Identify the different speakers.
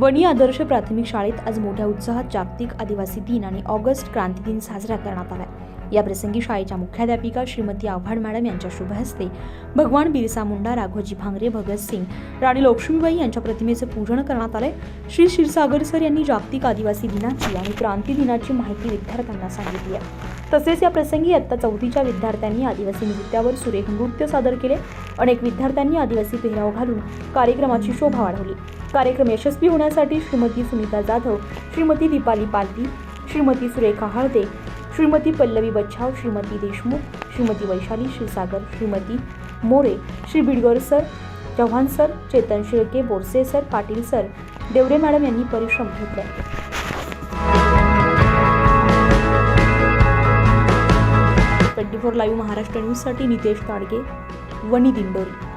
Speaker 1: वणी आदर्श प्राथमिक शाळेत आज मोठ्या उत्साहात जागतिक आदिवासी दिन आणि ऑगस्ट क्रांती दिन साजरा करण्यात आला या प्रसंगी शाळेच्या मुख्याध्यापिका श्रीमती आव्हाड मॅडम यांच्या शुभ हस्ते भगवान बिरसा मुंडा राघोजी भांगरे भगतसिंग राणी लक्ष्मीबाई यांच्या प्रतिमेचं पूजन करण्यात आलंय श्री क्षीरसागर सर यांनी जागतिक आदिवासी दिनाची आणि क्रांती दिनाची माहिती विद्यार्थ्यांना सांगितली आहे. तसेच या प्रसंगी आत्ता चौथीच्या विद्यार्थ्यांनी आदिवासी नृत्यावर सुरेख नृत्य सादर केले. अनेक विद्यार्थ्यांनी आदिवासी पेहराव घालून कार्यक्रमाची शोभा वाढवली. कार्यक्रम यशस्वी होण्यासाठी Shrimati Sunita Jadhav Shrimati Deepali Palti Shrimati Surekha Halde Shrimati Pallavi Bachhav Shrimati Deshmukh Shrimati Vaishali Shrisagar Shrimati More Shri Bidgar sir Chavan sir Chetan Shilke Borse sir Patil sir Deore madam यांनी परिश्रम घेतले twenty four live Maharashtra न्यूजसाठी नितेश ताडगे वणी दिंडोरी.